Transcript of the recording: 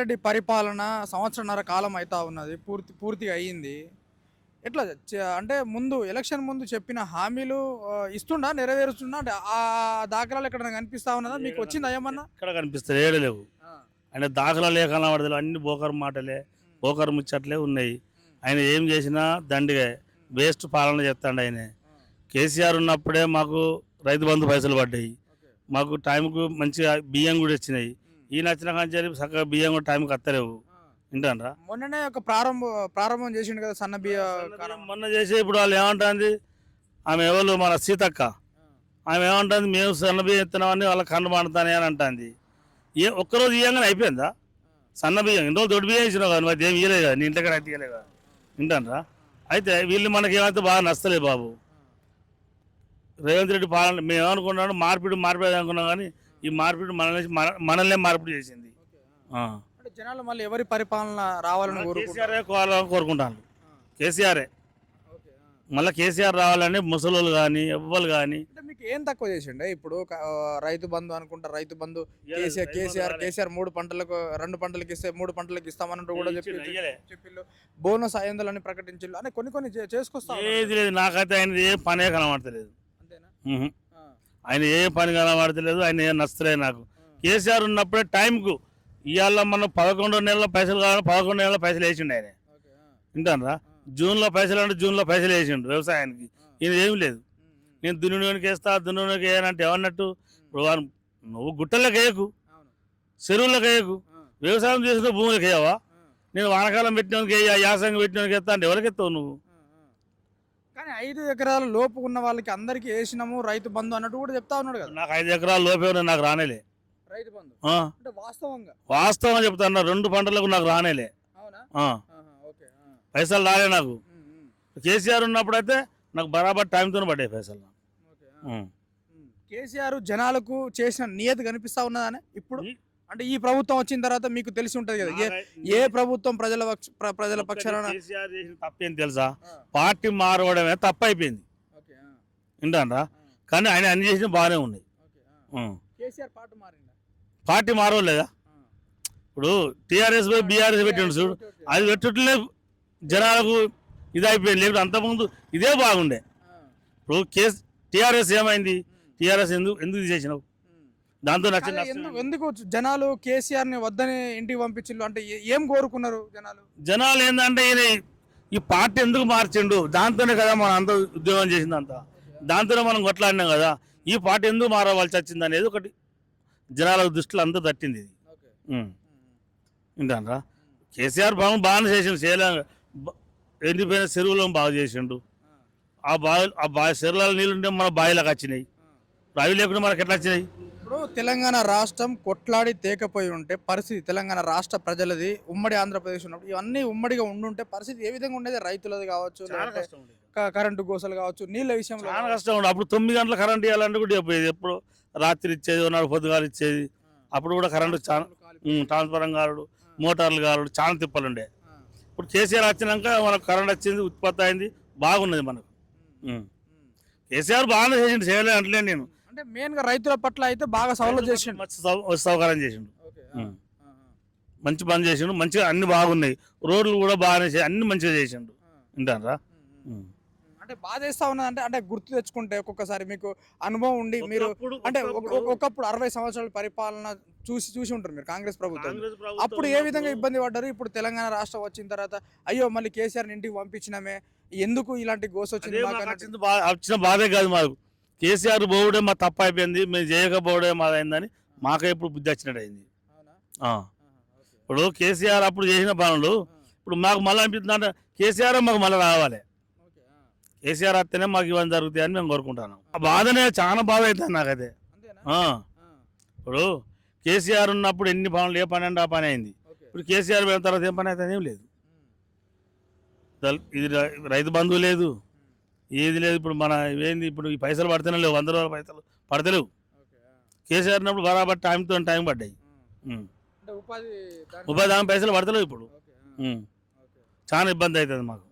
రెడ్డి పరిపాలన సంవత్సరన్నర కాలం అవుతా ఉన్నది పూర్తి పూర్తిగా అయ్యింది. ఎట్లా అంటే ముందు ఎలక్షన్ ముందు చెప్పిన హామీలు ఇస్తుండా నెరవేరుస్తుండా? అంటే ఆ దాఖలాలు ఎక్కడ కనిపిస్తా ఉన్నదా? మీకు వచ్చిందా ఏమన్నా? ఎక్కడ కనిపిస్తాయి ఏడలేవు ఆయన దాఖలా లేఖన పడతలు అన్ని బోకర్ మాటలే బోకర్ ముచ్చట్లే ఉన్నాయి. ఆయన ఏం చేసినా దండిగా వేస్ట్ పాలన చేస్తాడు ఆయన. కేసీఆర్ ఉన్నప్పుడే మాకు రైతు బంధు పైసలు పడ్డాయి. మాకు టైంకు మంచిగా బియ్యం కూడా వచ్చినాయి ఈయన వచ్చిన కానీ చక్కగా బియ్యం కూడా టైంకి వస్తలేవు వింటానరా మొన్ననే ఒక ప్రారంభ ప్రారంభం చేసిండు కదా సన్న బియ్య. మొన్న చేసి ఇప్పుడు వాళ్ళు ఏమంటుంది? ఆమె ఎవరు? మన సీతక్క. ఆమె ఏమంటుంది? మేము సన్న బియ్యం ఇస్తున్నామని వాళ్ళ కన్ను పండుతానే అని అంటుంది. ఏ ఒక్కరోజు ఇయ్యంగానే అయిపోయిందా? సన్న బియ్యం ఎన్ని రోజులు దొడ్డు బియ్యం ఇచ్చినావు కదా మరి ఏం ఇయ్యలేదు? కదా నీ ఇంటి దగ్గర అయితే ఇయ్యలేదు? కదా వింటానరా అయితే వీళ్ళు మనకి ఏమైతే బాగా నచ్చలేదు బాబు. రేవంత్ రెడ్డి పాలన మేము ఏమనుకున్నాడు మార్పిడి మార్పిడి అనుకున్నాం కానీ ఈ మార్పిడి మనల్ని మన- మనల్నే మార్పిడి చేసింది. అంటే జనాలు మళ్ళీ ఎవరి పరిపాలన రావాలని కోరుకుంటారు? కేసీఆరే కోవాలని కోరుకుంటాను కేసీఆరే. మళ్ళీ కేసీఆర్ రావాలని ముసలోళ్ళు కానీ ఎవ్వరు కానీ అంటే మీకు ఏం తక్కువ చేసిండే? ఇప్పుడు రైతు బంధు అనుకుంటా రైతు బంధు కేసీఆర్ కేసీఆర్ కేసీఆర్ మూడు పంటలకు రెండు పంటలకు ఇస్తే మూడు పంటలకు ఇస్తామన్నట్టు కూడా చెప్పి. చెప్పిల్లు బోనస్ ఐదు అని ప్రకటించిల్లు అని కొన్ని కొన్ని చేసుకొస్తా. ఏది లేదు నాకైతే ఆయన ఏ పనే కనబడతలేదు. అంతేనా? ఆయన ఏ పని కనబడతలేదు ఆయన ఏం నచ్చలేదు నాకు. కేసీఆర్ ఉన్నప్పుడే టైంకు ఇవాళ మనం పదకొండు నెలల పైసలు కావాలి పదకొండు నెలల పైసలు వేసిండు ఆయన. వింటానరా? జూన్లో పైసలు అంటే జూన్లో పైసలు వేసిండు వ్యవసాయానికి. ఈయన ఏమి లేదు. నేను దున్నునికి వేస్తా దున్నునికి వేయనంటే ఏమన్నట్టు ఇప్పుడు నువ్వు గుట్టలకు వేయకు. చెరువులకు వేయకు. వ్యవసాయం చేసిన భూములకు వేయవా? నేను వానకాలం పెట్టినోనికి వేయ యాసంగి పెట్టినోనికి ఎత్తా అంటే ఎవరికి ఎత్తావు నువ్వు? కానీ ఐదు ఎకరాల లోపు ఉన్న వాళ్ళకి అందరికి వేసినాము రైతు బంధు అన్నట్టు కూడా చెప్తా ఉన్నాడు కదా. నాకు ఐదు ఎకరాల లోపే ఉన్నాయి, నాకు రానేలే. రైతు బంధు? ఆ, అంటే వాస్తవంగా? వాస్తవం చెప్తాను రెండు పంటలకు నాకు రానేలే. అవునా? ఆ, ఆహా, ఓకే ఆ, పైసలు రాలే నాకు. ఉమ్, ఉమ్, కేసీఆర్ ఉన్నప్పుడైతే నాకు బరాబర్ టైంతో పడ్డాయి పైసలు నాకు. ఓకే ఆ. ఉం. ఉమ్. కేసీఆర్ జనాలకు చేసిన నియతి కనిపిస్తా ఉన్నదానే ఇప్పుడు? ఈ- అంటే ఈ ప్రభుత్వం వచ్చిన తర్వాత మీకు తెలిసి ఉంటది కదా. ఏ ఏ ప్రభుత్వం ప్రజల పక్ష- ప్ర- ప్రజల పక్షాన కేసీఆర్ చేసిన తప్పేం తెలుసా? పార్టీ మారవడమే తప్పు అయిపోయింది ఆ, కానీ ఆయన అన్ని చేసిన బాగానే ఉన్నాయి ఓకే ఆ. ఉం. కేసీఆర్ పాట మారిందా? పార్టీ మారవలేదా. ఇప్పుడు టీఆర్ఎస్ పోయి బీఆర్ఎస్ పెట్టిండు చూడు. అది పెట్టుట్లే జనాలకు ఇది అయిపోయింది లేకపోతే అంతకుముందు ఇదే బాగుండే. ఇప్పుడు కేస్ టీఆర్ఎస్ ఏమైంది? టీఆర్ఎస్ ఎందుకు ఎందుకు తీసేసినావు ఉమ్. దాంతో నచ్చిన కానీ ఎందుకు ఎందుకు జనాలు కేసీఆర్ని వద్దని ఇంటికి పంపించిల్లు అంటే ఏ- కోరుకున్నారు జనాలు? జనాలు ఏంటంటే ఈయన ఈ పార్టీ ఎందుకు మార్చిండు? దాంతోనే కదా మనం అంత ఉద్యోగం చేసింది అంతా దాంతోనే మనం కొట్లాడినాం కదా. ఈ పార్టీ ఎందుకు మారవలసి వచ్చింది అనేది ఒకటి జనాల దృష్టిలో అంతా తట్టింది ఇది. వింటానరా కేసీఆర్ బాగా బాగానే చేసిండు. చేయలే ఎండిపోయిన చెరువులను బాగా చేసిండు. ఆ. బావి ఆ బావి చెరువుల నీళ్ళు ఉంటే మన బావిలోకి వచ్చినాయి. అవి లేకుండా మనకి ఎట్లా వచ్చినాయి? ఇప్పుడు తెలంగాణ రాష్ట్రం కొట్లాడి తేకపోయి ఉంటే పరిస్థితి తెలంగాణ రాష్ట్ర ప్రజలది ఉమ్మడి ఆంధ్రప్రదేశ్ ఉన్నప్పుడు ఇవన్నీ ఉమ్మడిగా ఉండుంటే పరిస్థితి ఏ విధంగా ఉండేది? రైతులది కావచ్చు లేదంటే క- కరెంటు గోసలు కావచ్చు నీళ్ళ విషయంలో చాలా కష్టం ఉండే అప్పుడు తొమ్మిది గంటల కరెంట్ ఇవ్వాలంటే కూడా చెప్పేది ఎప్పుడు రాత్రి ఇచ్చేది నాడు పొద్దుగాలు ఇచ్చేది. అప్పుడు కూడా కరెంటు చాలా ట్రాన్స్ఫరం కాలుడు మోటార్లు కాలుడు చాలా తిప్పలు ఉండే ఇప్పుడు కేసీఆర్ వచ్చినాక మనకు కరెంట్ వచ్చింది ఉత్పత్తి అయింది బాగున్నది మనకు. కేసీఆర్ బాగానే చేసిండు చేయలే అంటలే నేను. అంటే మెయిన్గా రైతుల పట్ల అయితే బాగా సవలతు చేసిండు. మంచి సౌ- సౌకర్యం చేసిండు. ఉం. మంచి పని చేసిండు మంచిగా అన్ని బాగున్నాయి. రోడ్లు కూడా బాగానే చే- అన్ని మంచిగా చేసిండు. వింటారా ఉం. అంటే బాధ వేస్తా ఉన్నది అంటే అంటే గుర్తు తెచ్చుకుంటే ఒక్కొక్కసారి మీకు అనుభవం ఉండి మీరు అంటే ఒక- ఒక- ఒకప్పుడు అరవై సంవత్సరాల పరిపాలన చూసి చూసి ఉంటారు మీరు కాంగ్రెస్ ప్రభుత్వం. అప్పుడు ఏ విధంగా ఇబ్బంది పడ్డారు? ఇప్పుడు తెలంగాణ రాష్ట్రం వచ్చిన తర్వాత అయ్యో మళ్ళీ కేసీఆర్ ఇంటికి పంపించినామే. ఎందుకు ఇలాంటి గోస వచ్చింది మాకు అన్నట్టు. వచ్చింది బా- వచ్చిన బాధే కాదు మాకు. కేసీఆర్ పోవడే మా తప్పు అయిపోయింది మేము చేయకపోవడే మాది అయిందని మాకే ఇప్పుడు బుద్ధి వచ్చినట్టు అయింది. ఇప్పుడు కేసీఆర్ అప్పుడు చేసిన పనులు ఇప్పుడు మాకు మళ్ళీ అనిపిస్తుంది అంటే కేసీఆర్ మాకు మళ్ళీ రావాలి. కేసీఆర్ వస్తేనే మాకు ఇవన్నీ జరుగుతాయి అని మేము కోరుకుంటున్నాం. ఆ బాధనే చాలా బాధ అవుతుంది నాకైతే ఇప్పుడు కేసీఆర్ ఉన్నప్పుడు ఎన్ని పనులు ఏ పని అంటే ఆ పని అయింది. ఇప్పుడు కేసీఆర్ పోయిన తర్వాత ఏం పని అయితే ఏం లేదు. ఇది రైతు బంధువు లేదు. ఏది లేదు ఇప్పుడు మన ఏంది ఇప్పుడు ఈ పైసలు పడితేనే లేవు వంద రోజుల పైసలు పడతలేవు. కేసీఆర్ ఉన్నప్పుడు బరాబర్ టైంతో టైం పడ్డాయి. ఉపాధి హామీ పైసలు పడతలేవు ఇప్పుడు. చాలా ఇబ్బంది అవుతుంది మాకు.